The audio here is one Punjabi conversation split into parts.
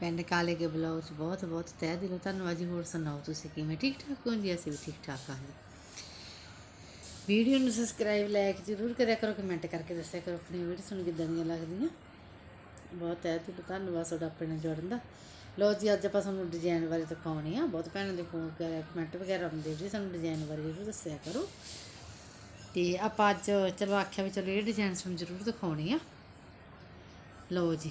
ਪਿੰਡ ਕਾਲੇ ਕੇ ਬਲੌਗ ਬਹੁਤ ਬਹੁਤ ਤਹਿ ਦਿਲੋਂ ਧੰਨਵਾਦ ਜੀ। ਹੋਰ ਸੁਣਾਓ ਤੁਸੀਂ ਕਿਵੇਂ? ਠੀਕ ਠਾਕ ਹੋ ਜੀ? ਅਸੀਂ ਵੀ ਠੀਕ ਠਾਕ ਹਾਂ ਵੀਡੀਓ ਨੂੰ ਸਬਸਕ੍ਰਾਈਬ ਲਾਈਕ ਜ਼ਰੂਰ ਕਰਿਆ ਕਰੋ ਕਮੈਂਟ ਕਰਕੇ ਦੱਸਿਆ ਕਰੋ ਆਪਣੀ ਵੀਡੀਓ ਤੁਹਾਨੂੰ ਕਿੱਦਾਂ ਦੀਆਂ ਲੱਗਦੀਆਂ। ਬਹੁਤ ਤਹਿ ਦਿਲੋਂ ਧੰਨਵਾਦ ਤੁਹਾਡਾ ਆਪਣੇ ਨਾਲ ਜੁੜਨ ਦਾ। ਲੋ ਜੀ, ਅੱਜ ਆਪਾਂ ਤੁਹਾਨੂੰ ਡਿਜ਼ਾਈਨ ਬਾਰੇ ਦਿਖਾਉਣੀ ਆ। ਬਹੁਤ ਭੈਣਾਂ ਦੇ ਫੋਨ ਵਗੈਰਾ ਕਮੈਂਟ ਵਗੈਰਾ ਆਉਂਦੇ ਜੀ, ਸਾਨੂੰ ਡਿਜ਼ਾਈਨ ਬਾਰੇ ਜ਼ਰੂਰ ਦੱਸਿਆ ਕਰੋ। ਤੇ ਆਪਾਂ ਅੱਜ, ਚਲੋ ਆਖਿਆ ਵੀ ਚਲੋ ਇਹ ਡਿਜ਼ਾਈਨ ਤੁਹਾਨੂੰ ਜ਼ਰੂਰ ਦਿਖਾਉਣੀ ਆ। ਲਓ ਜੀ।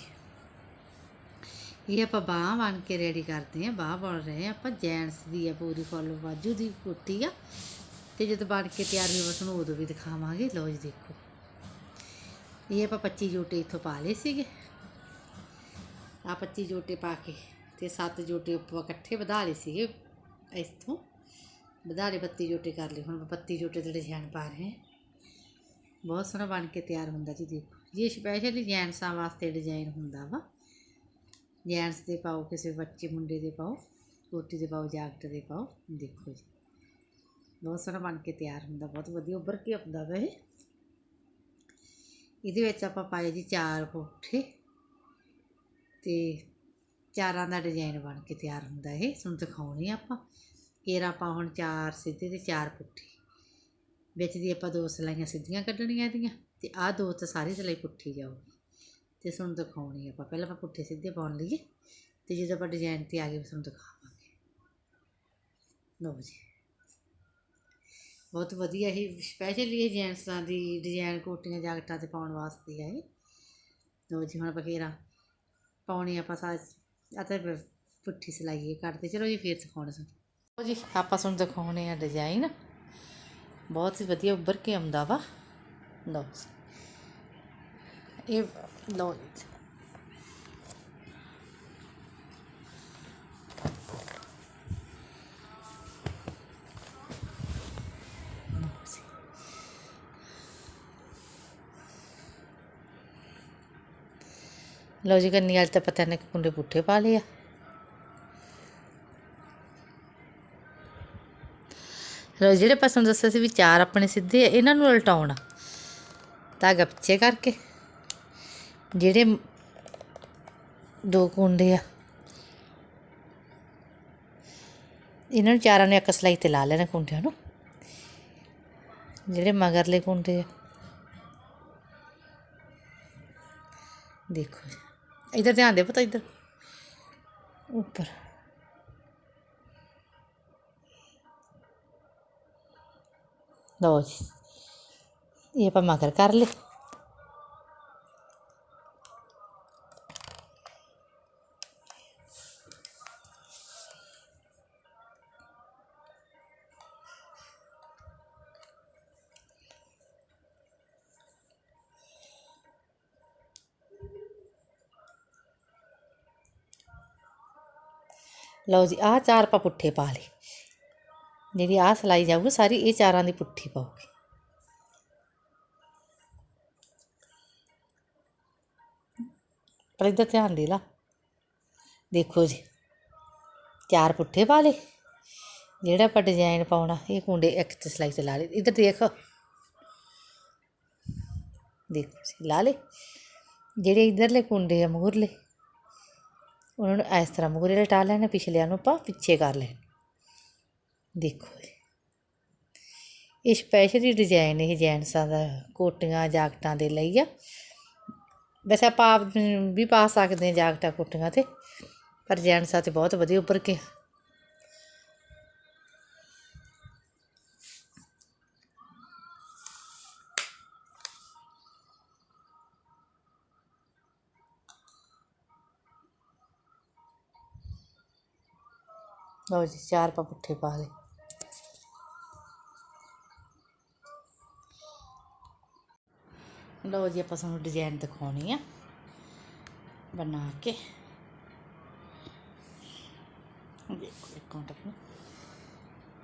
ਇਹ ਆਪਾਂ ਬਾਹ ਬਣ ਕੇ ਰੈਡੀ ਕਰਦੇ ਹਾਂ। ਬਾਹ ਬਣ ਰਹੇ ਹਾਂ। ਆਪਾਂ ਜੈਂਟਸ ਦੀ ਆ ਪੂਰੀ ਫੁੱਲ ਬਾਜੂ ਦੀ ਕੁੱਟੀ ਆ। ਤੇ ਜਦੋਂ ਬਣ ਕੇ ਤਿਆਰ ਹੋਵੇ ਤੁਹਾਨੂੰ ਉਦੋਂ ਵੀ ਦਿਖਾਵਾਂਗੇ। ਲਓ ਜੀ ਦੇਖੋ। ਇਹ ਆਪਾਂ 25 ਜੋਟੇ ਇੱਥੋਂ ਪਾ ਲਏ ਸੀਗੇ। ਆ 25 ਜੋਟੇ ਪਾ ਕੇ ਤੇ 7 ਜੋਟੇ ਉੱਪਰ ਇਕੱਠੇ ਵਧਾ ਲਏ ਸੀਗੇ। ਇੱਥੋਂ ਵਧਾ ਲਏ 32 ਜੋਟੇ ਕਰ ਲਏ। ਹੁਣ 32 ਜੋਟੇ ਦੇ ਡਿਜ਼ਾਈਨ ਪਾ ਰਹੇ ਹਾਂ। ਬਹੁਤ ਸੋਹਣਾ ਬਣ ਕੇ ਤਿਆਰ ਹੁੰਦਾ ਜੀ ਦੇਖੋ। ਜੀ ਸਪੈਸ਼ਲੀ ਜੈਂਟਸਾਂ ਵਾਸਤੇ ਡਿਜ਼ਾਈਨ ਹੁੰਦਾ ਵਾ ਜੈਂਟਸ ਦੇ ਪਾਓ, ਕਿਸੇ ਬੱਚੇ ਮੁੰਡੇ ਦੇ ਪਾਓ ਕੋਟੀ ਦੇ ਪਾਓ ਜਾਕਟ ਦੇ ਪਾਓ, ਦੇਖੋ ਜੀ। ਬਹੁਤ ਸੋਹਣਾ ਬਣ ਕੇ ਤਿਆਰ ਹੁੰਦਾ, ਬਹੁਤ ਵਧੀਆ ਉੱਭਰ ਕੇ ਆਉਂਦਾ ਵਾ ਇਹ। ਇਹਦੇ ਵਿੱਚ ਆਪਾਂ ਪਾਏ ਜੀ ਚਾਰ ਪੁੱਠੇ ਤੇ ਚਾਰਾਂ ਦਾ ਡਿਜ਼ਾਈਨ ਬਣ ਕੇ ਤਿਆਰ ਹੁੰਦਾ ਇਹ। ਤੁਹਾਨੂੰ ਦਿਖਾਉਣੀ ਆਪਾਂ। ਕੇਰਾ ਆਪਾਂ ਹੁਣ ਚਾਰ ਸਿੱਧੇ ਤੇ ਚਾਰ ਪੁੱਠੇ ਵਿੱਚ ਦੀ ਆਪਾਂ ਦੋ ਸਲਾਈਆਂ ਸਿੱਧੀਆਂ ਕੱਢਣੀਆਂ ਇਹਦੀਆਂ ਤੇ ਆਹ ਦੋ ਤਾਂ ਸਾਰੀ ਸਲਾਈ ਪੁੱਠੀ ਜਾਊਗੀ। ਤੇ ਤੁਹਾਨੂੰ ਦਿਖਾਉਣੀ ਆਪਾਂ। ਪਹਿਲਾਂ ਆਪਾਂ ਪੁੱਠੇ ਸਿੱਧੇ ਪਾਉਣ ਲਈਏ ਤੇ ਜਦੋਂ ਆਪਾਂ ਡਿਜ਼ਾਈਨ ਤੇ ਆ ਗਏ ਤੁਹਾਨੂੰ ਦਿਖਾਵਾਂਗੇ। ਲਓ ਜੀ। ਬਹੁਤ ਵਧੀਆ ਹੀ ਸਪੈਸ਼ਲੀ ਇਹ ਜੈਂਟਸਾਂ ਦੀ ਡਿਜ਼ਾਈਨ ਕੋਟੀਆਂ ਜਾਕਟਾਂ ਤੇ ਪਾਉਣ ਵਾਸਤੇ ਹੈ ਇਹ। ਲਓ ਜੀ, ਹੁਣ ਆਪਾਂ ਫੇਰ ਪਾਉਣੀ ਆਪਾਂ ਸਾਜ ਅਤੇ ਪੁੱਠੀ ਸਲਾਈ ਇਹ ਕੱਢਦੇ। ਚਲੋ ਜੀ, ਫੇਰ ਦਿਖਾਉਣੇ ਸਾਨੂੰ ਲਓ ਜੀ, ਆਪਾਂ ਤੁਹਾਨੂੰ ਦਿਖਾਉਣੇ ਆ ਡਿਜ਼ਾਈਨ ਬਹੁਤ ਹੀ ਵਧੀਆ ਉੱਭਰ ਕੇ ਆਉਂਦਾ ਵਾ ਲਓ ਜੀ। ਇਹ ਲਓ ਜੀ ਲਓ ਜੀ। ਲਓ ਜੀ ਕੰਨੀ ਵਾਲੇ ਤਾਂ ਪਤਾ ਨਹੀਂ ਕੁੰਡੇ ਪੁੱਠੇ ਪਾ ਲਏ ਜਿਹੜੇ ਪਾਸੋਂ ਦੱਸਿਆ ਸੀ ਵੀ ਚਾਰ ਆਪਣੇ ਸਿੱਧੇ ਆ, ਇਹਨਾਂ ਨੂੰ ਉਲਟਾਉਣਾ। ਧਾਗਾ ਪਿੱਛੇ ਕਰਕੇ। ਜਿਹੜੇ ਦੋ ਕੁੰਡੇ ਆ। ਇਹਨਾਂ ਨੂੰ ਚਾਰਾਂ ਨੂੰ ਇੱਕ ਸਲਾਈ ਤੇ ਲਾ ਲੈਣਾ ਕੁੰਡਿਆਂ ਨੂੰ। ਜਿਹੜੇ ਮਗਰਲੇ ਕੁੰਡੇ ਆ। ਦੇਖੋ ਜੀ। ਇਧਰ ਧਿਆਨ ਦੇ ਪਤਾ, ਇਧਰ। ਉੱਪਰ। ਲਓ ਜੀ ਇਹ ਆਪਾਂ ਮਗਰ ਕਰ ਲਏ ਲਓ ਜੀ ਆਹ ਚਾਰ ਆਪਾਂ ਪੁੱਠੇ ਪਾ ਲਏ ਜਿਹੜੀ ਆਹ ਸਲਾਈ ਜਾਊਗੀ, ਸਾਰੀ ਇਹ ਚਾਰਾਂ ਦੀ ਪੁੱਠੀ ਪਾਉਗੀ ਪਰ ਇੱਧਰ ਧਿਆਨ ਦੇ ਲਾ। ਦੇਖੋ ਜੀ, ਚਾਰ ਪੁੱਠੇ ਪਾ ਲਏ। ਜਿਹੜਾ ਆਪਾਂ ਡਿਜ਼ਾਈਨ ਪਾਉਣਾ, ਇਹ ਕੁੰਡੇ ਇੱਕ ਤੇ ਸਲਾਈ ਤੇ ਲਾ ਲਏ। ਇੱਧਰ ਦੇਖ। ਦੇਖੋ ਜੀ, ਲਾ ਲਏ। ਜਿਹੜੇ ਇਧਰਲੇ ਕੁੰਡੇ ਆ, ਮੂਹਰਲੇ, ਉਹਨਾਂ ਨੂੰ ਇਸ ਤਰ੍ਹਾਂ ਮੂਹਰੇ ਲਟਾ ਲੈਣਾ, ਪਿਛਲਿਆਂ ਨੂੰ ਆਪਾਂ ਪਿੱਛੇ ਕਰ ਲੈਣਾ। ਦੇਖੋ ਜੀ। ਇਹ ਸਪੈਸ਼ਲੀ ਡਿਜ਼ਾਈਨ ਇਹ ਜੈਂਟਸਾਂ ਦਾ ਕੋਟੀਆਂ, ਜਾਕਟਾਂ ਦੇ ਲਈ ਆ। ਵੈਸੇ ਆਪਾਂ ਆਪ ਵੀ ਪਾ ਸਕਦੇ ਹਾਂ ਜਾਕਟਾਂ ਕੋਟੀਆਂ ਤੇ, ਪਰ ਜੈਂਟਸਾਂ ਤੇ ਬਹੁਤ ਵਧੀਆ ਉੱਪਰ ਕੇ ਲਓ ਜੀ, ਚਾਰ ਪਾ ਪੁੱਠੇ ਪਾ ਲਏ। ਲਓ ਜੀ, ਆਪਾਂ ਤੁਹਾਨੂੰ ਡਿਜ਼ਾਈਨ ਦਿਖਾਉਣੀ ਆ। ਬਣਾ ਕੇ। ਦੇਖੋ, ਇੱਕ ਮਿੰਟ ਆਪਣਾ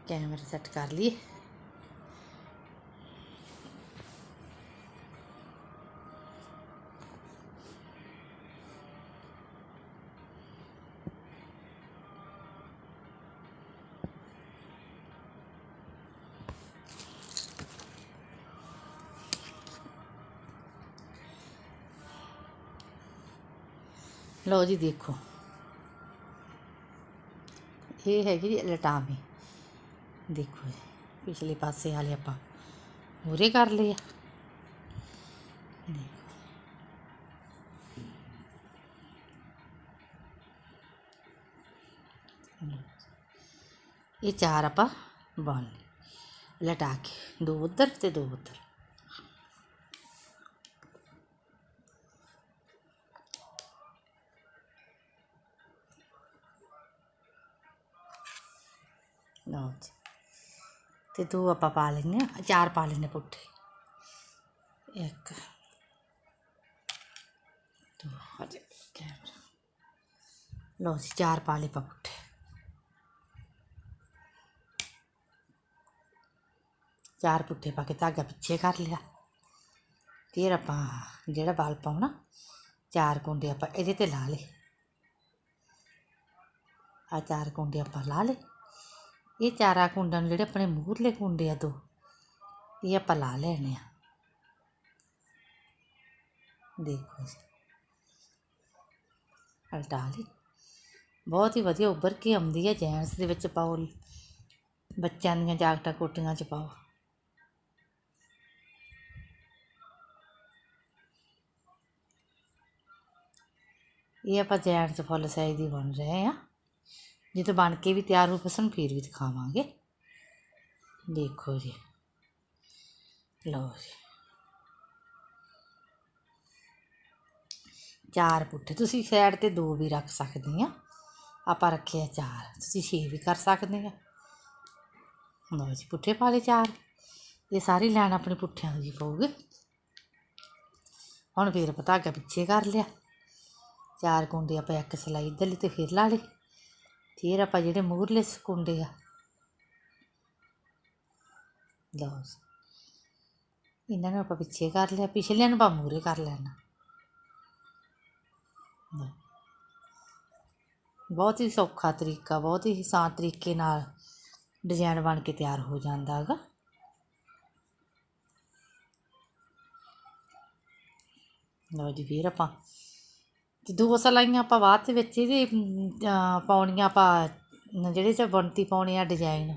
ਕੈਮਰਾ ਸੈੱਟ ਕਰ ਲਈਏ। ਲਓ ਜੀ ਦੇਖੋ। ਇਹ ਹੈਗੀ ਜੀ ਲਟਾਮੀ ਦੇਖੋ ਜੀ, ਪਿਛਲੇ ਪਾਸੇ ਵਾਲੇ ਆਪਾਂ ਮੂਰੇ ਕਰ ਲਏ ਆ। ਦੇਖੋ। ਇਹ ਚਾਰ ਆਪਾਂ ਬਣ ਲਏ। ਲਟਾ ਕੇ, ਦੋ ਉੱਧਰ ਤੇ ਦੋ ਲਓ ਜੀ। ਤੇ ਦੋ ਆਪਾਂ ਪਾ ਲੈਂਦੇ ਆ ਚਾਰ ਪਾ ਲੈਂਦੇ ਪੁੱਠੇ। ਇੱਕ, ਦੋ ਹਜੇ ਕੈਮਰਾ। ਲਓ ਜੀ, ਚਾਰ ਪਾ ਲਏ ਆਪਾਂ ਪੁੱਠੇ। ਚਾਰ ਪੁੱਠੇ ਪਾ ਕੇ ਧਾਗਾ ਪਿੱਛੇ ਕਰ ਲਿਆ। ਫਿਰ ਆਪਾਂ ਜਿਹੜਾ ਬਲ ਪਾਉਣਾ ਚਾਰ ਕੁੰਡੇ ਆਪਾਂ ਇਹਦੇ ਤੇ ਲਾ ਲਏ। ਆ ਚਾਰ ਕੁੰਡੇ ਆਪਾਂ ਲਾ ਲਏ। ਇਹ ਚਾਰਾ ਕੁੰਡਾਂ ਨੂੰ ਜਿਹੜੇ ਆਪਣੇ ਮੂਹਰਲੇ ਕੁੰਡੇ ਆ ਦੋ, ਇਹ ਆਪਾਂ ਲਾ ਲੈਣੇ ਆ। ਦੇਖੋ ਜੀ ਹਲਟਾ ਲਈ। ਬਹੁਤ ਹੀ ਵਧੀਆ ਉੱਭਰ ਕੇ ਆਉਂਦੀ ਹੈ ਜੈਂਟਸ ਦੇ ਵਿੱਚ ਪਾਓ, ਬੱਚਿਆਂ ਦੀਆਂ ਜਾਕਟਾਂ ਕੋਟੀਆਂ 'ਚ ਪਾਓ। ਇਹ ਆਪਾਂ ਜੈਂਟਸ ਫੁੱਲ ਸਾਈਜ਼ ਦੀ ਬਣ ਰਹੇ ਆ। ਜਦੋਂ ਬਣ ਕੇ ਵੀ ਤਿਆਰ ਹੋ ਪਸਣ ਫਿਰ ਵੀ ਦਿਖਾਵਾਂਗੇ। ਦੇਖੋ ਜੀ। ਲਓ ਜੀ। ਚਾਰ ਪੁੱਠੇ। ਤੁਸੀਂ ਸਾਈਡ ਤੇ ਦੋ ਵੀ ਰੱਖ ਸਕਦੇ ਆ। ਆਪਾਂ ਰੱਖੇ ਚਾਰ। ਤੁਸੀਂ ਛੇ ਵੀ ਕਰ ਸਕਦੇ ਆ। ਲਓ ਜੀ, ਪੁੱਠੇ ਪਾ ਲਏ ਚਾਰ। ਇਹ ਸਾਰੀ ਲਾਈਨ ਆਪਣੇ ਪੁੱਠਿਆਂ ਦੀ ਪਊਗੀ। ਹੁਣ ਫਿਰ ਪਤਾ ਧਾਗਾ ਪਿੱਛੇ ਕਰ ਲਿਆ। ਚਾਰ ਕੁੰਡੇ ਆਪਾਂ ਇੱਕ ਸਲਾਈ ਇੱਧਰਲੀ ਤੇ ਫਿਰ ਲਾ ਲਏ। ਫਿਰ ਆਪਾਂ ਜਿਹੜੇ ਮੂਹਰਲੇ ਸਕੁੰਡੇ ਆ। ਲਓ ਇਹਨਾਂ ਨੂੰ ਆਪਾਂ ਪਿੱਛੇ ਕਰ ਲਿਆ, ਪਿਛਲਿਆਂ ਨੂੰ ਆਪਾਂ ਮੂਹਰੇ ਕਰ ਲੈਣਾ। ਬਹੁਤ ਹੀ ਸੌਖਾ ਤਰੀਕਾ, ਬਹੁਤ ਹੀ ਆਸਾਨ ਤਰੀਕੇ ਨਾਲ ਡਿਜ਼ਾਈਨ ਬਣ ਕੇ ਤਿਆਰ ਹੋ ਜਾਂਦਾ ਹੈਗਾ। ਲਓ ਜੀ, ਫਿਰ ਆਪਾਂ ਤੇ ਦੋ ਸਲਾਈਆਂ ਆਪਾਂ ਬਾਅਦ ਦੇ ਵਿੱਚ ਇਹਦੇ ਪਾਉਣੀਆਂ ਆਪਾਂ ਜਿਹੜੇ ਚ ਬੁਣਤੀ ਪਾਉਣੇ ਆ ਡਿਜ਼ਾਇਨ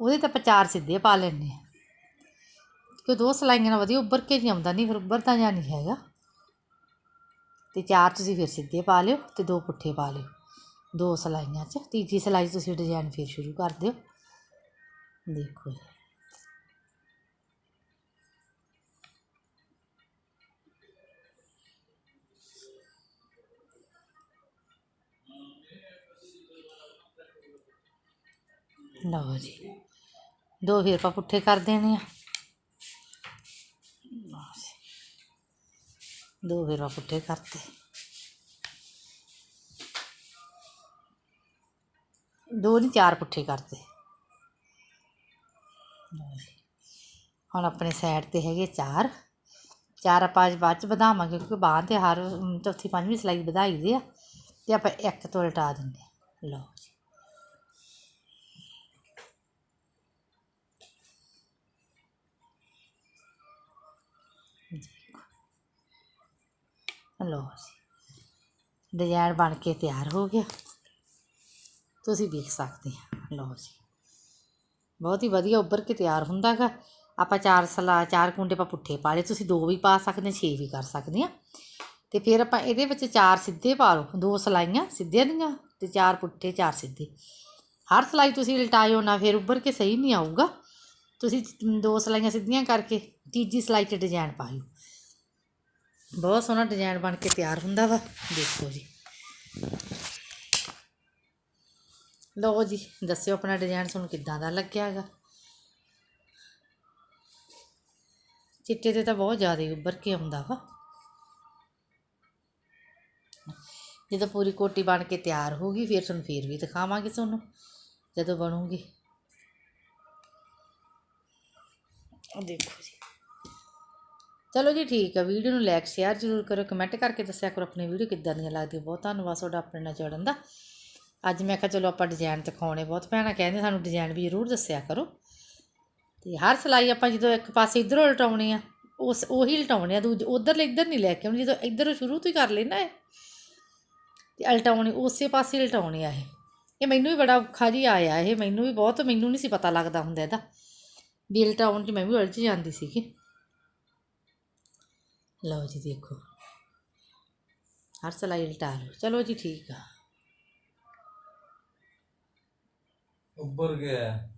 ਉਹਦੇ ਤੇ ਆਪਾਂ ਚਾਰ ਸਿੱਧੇ ਪਾ ਲੈਂਦੇ ਹਾਂ ਕਿ ਦੋ ਸਲਾਈਆਂ ਨਾਲ ਵਧੀਆ ਉੱਭਰ ਕੇ ਨਹੀਂ ਆਉਂਦਾ, ਨਹੀਂ ਫਿਰ ਉੱਭਰਦਾ ਜਾਂ ਨਹੀਂ ਹੈਗਾ। ਤੇ ਚਾਰ ਤੁਸੀਂ ਫਿਰ ਸਿੱਧੇ ਪਾ ਲਿਓ ਤੇ ਦੋ ਪੁੱਠੇ ਪਾ ਲਿਓ। ਦੋ ਸਲਾਈਆਂ 'ਚ, ਤੀਜੀ ਸਲਾਈ 'ਚ ਤੁਸੀਂ ਡਿਜ਼ਾਈਨ ਫਿਰ ਸ਼ੁਰੂ ਕਰ ਦਿਓ। ਦੇਖੋ ਜੀ ਲਓ ਜੀ। ਦੋ ਫਿਰ ਆਪਾਂ ਪੁੱਠੇ ਕਰ ਦੇਣੇ ਆ। ਦੋ ਫਿਰ ਆਪਾਂ ਪੁੱਠੇ ਕਰਤੇ। ਦੋ ਨਹੀਂ, ਚਾਰ ਪੁੱਠੇ ਕਰਤੇ। ਲਓ ਜੀ। ਹੁਣ ਆਪਣੇ ਸਾਈਡ ਤੇ ਹੈਗੇ ਚਾਰ। ਚਾਰ ਆਪਾਂ ਅੱਜ ਬਾਅਦ ਚ ਵਧਾਵਾਂਗੇ, ਕਿਉਂਕਿ ਬਾਹਾਂ ਤੇ ਹਰ ਚੌਥੀ, ਪੰਜਵੀਂ ਸਲਾਈ ਵਧਾਈ ਦੇ ਆ। ਤੇ ਆਪਾਂ ਇੱਕ ਤੋਂ ਲਟਾ ਦਿੰਦੇ ਆ। ਲਓ ਲਓ ਜੀ। ਡਿਜ਼ਾਈਨ ਬਣ ਕੇ ਤਿਆਰ ਹੋ ਗਿਆ। ਤੁਸੀਂ ਵੇਖ ਸਕਦੇ ਆ। ਲਓ ਜੀ। ਬਹੁਤ ਹੀ ਵਧੀਆ ਉੱਭਰ ਕੇ ਤਿਆਰ ਹੁੰਦਾ ਗਾ। ਆਪਾਂ ਚਾਰ ਸਲਾ, ਚਾਰ ਕੁੰਡੇ ਆਪਾਂ ਪੁੱਠੇ ਪਾ ਲਏ। ਤੁਸੀਂ ਦੋ ਵੀ ਪਾ ਸਕਦੇ ਛੇ ਵੀ ਕਰ ਸਕਦੇ ਆ। ਤੇ ਫਿਰ ਆਪਾਂ ਇਹਦੇ ਵਿੱਚ ਚਾਰ ਸਿੱਧੇ ਪਾ ਲਓ। ਦੋ ਸਲਾਈਆਂ ਸਿੱਧਿਆਂ ਦੀਆਂ ਤੇ ਚਾਰ ਪੁੱਠੇ, ਚਾਰ ਸਿੱਧੇ। ਹਰ ਸਲਾਈ ਤੁਸੀਂ ਉਲਟਾਇਓ ਨਾ, ਫਿਰ ਉੱਭਰ ਕੇ ਸਹੀ ਨਹੀਂ ਆਊਗਾ। ਤੁਸੀਂ ਦੋ ਸਲਾਈਆਂ ਸਿੱਧੀਆਂ ਕਰਕੇ ਤੀਜੀ ਸਲਾਈ 'ਚ ਡਿਜ਼ਾਈਨ ਪਾਇਓ ਬਹੁਤ ਸੋਹਣਾ ਡਿਜ਼ਾਈਨ ਬਣ ਕੇ ਤਿਆਰ ਹੁੰਦਾ ਵਾ। ਦੇਖੋ ਜੀ। ਲਓ ਜੀ, ਦੱਸਿਓ ਆਪਣਾ ਡਿਜ਼ਾਈਨ ਤੁਹਾਨੂੰ ਕਿੱਦਾਂ ਦਾ ਲੱਗਿਆ ਹੈਗਾ। ਚਿੱਟੇ ਤੇ ਤਾਂ ਬਹੁਤ ਜ਼ਿਆਦਾ ਹੀ ਉੱਭਰ ਕੇ ਆਉਂਦਾ ਵਾ। ਜਦੋਂ ਪੂਰੀ ਕੋਟੀ ਬਣ ਕੇ ਤਿਆਰ ਹੋ ਗਈ, ਫਿਰ ਤੁਹਾਨੂੰ ਫੇਰ ਵੀ ਦਿਖਾਵਾਂਗੇ ਤੁਹਾਨੂੰ, ਜਦੋਂ ਬਣੂਗੀ। ਉਹ ਦੇਖੋ ਜੀ। ਚਲੋ ਜੀ ਠੀਕ ਹੈ ਵੀਡੀਓ ਨੂੰ ਲਾਈਕ ਸ਼ੇਅਰ ਜ਼ਰੂਰ ਕਰੋ ਕਮੈਂਟ ਕਰਕੇ ਦੱਸਿਆ ਕਰੋ ਆਪਣੀ ਵੀਡੀਓ ਕਿੱਦਾਂ ਦੀਆਂ ਲੱਗਦੀ ਬਹੁਤ ਧੰਨਵਾਦ ਤੁਹਾਡਾ ਆਪਣੇ ਨਾਲ ਜੁੜਨ ਦਾ। ਅੱਜ ਮੈਂ ਕਿਹਾ ਚਲੋ ਆਪਾਂ ਡਿਜ਼ਾਈਨ ਦਿਖਾਉਣੇ ਬਹੁਤ ਭੈਣਾ, ਕਹਿੰਦੇ ਸਾਨੂੰ ਡਿਜ਼ਾਈਨ ਵੀ ਜ਼ਰੂਰ ਦੱਸਿਆ ਕਰੋ। ਤੇ ਹਰ ਸਲਾਈ ਆਪਾਂ ਜਦੋਂ ਇੱਕ ਪਾਸੇ ਇਧਰੋਂ ਲਟਾਉਣੀ ਆ, ਉਸ ਉਹੀ ਲਟਾਉਣੇ ਆ, ਦੂਜੇ ਉਧਰ ਲੈ ਇੱਧਰ ਨਹੀਂ ਲੈ ਕੇ ਆਉਣੀ, ਜਦੋਂ ਇਧਰੋਂ ਸ਼ੁਰੂ ਤੋਂ ਹੀ ਕਰ ਲੈਣਾ ਹੈ ਤੇ ਉਲਟਾਉਣੀ, ਉਸੇ ਪਾਸੇ ਲਟਾਉਣੀ ਆ ਇਹ। ਮੈਨੂੰ ਵੀ ਬੜਾ ਔਖਾ ਜੀ ਆਇਆ ਇਹ, ਮੈਨੂੰ ਵੀ ਬਹੁਤ, ਮੈਨੂੰ ਨਹੀਂ ਸੀ ਪਤਾ ਲੱਗਦਾ ਹੁੰਦਾ ਇਹਦਾ। ਵੀ ਲਟਾਉਣ 'ਚ ਮੈਂ ਵੀ ਉਲਝ ਜਾਂਦੀ ਸੀਗੀ। ਲਓ ਜੀ ਦੇਖੋ। ਹਰ ਸਲਾਈ ਉਲਟਾ ਲਓ। ਚਲੋ ਜੀ ਠੀਕ ਆ। ਉੱਭਰ ਗਿਆ।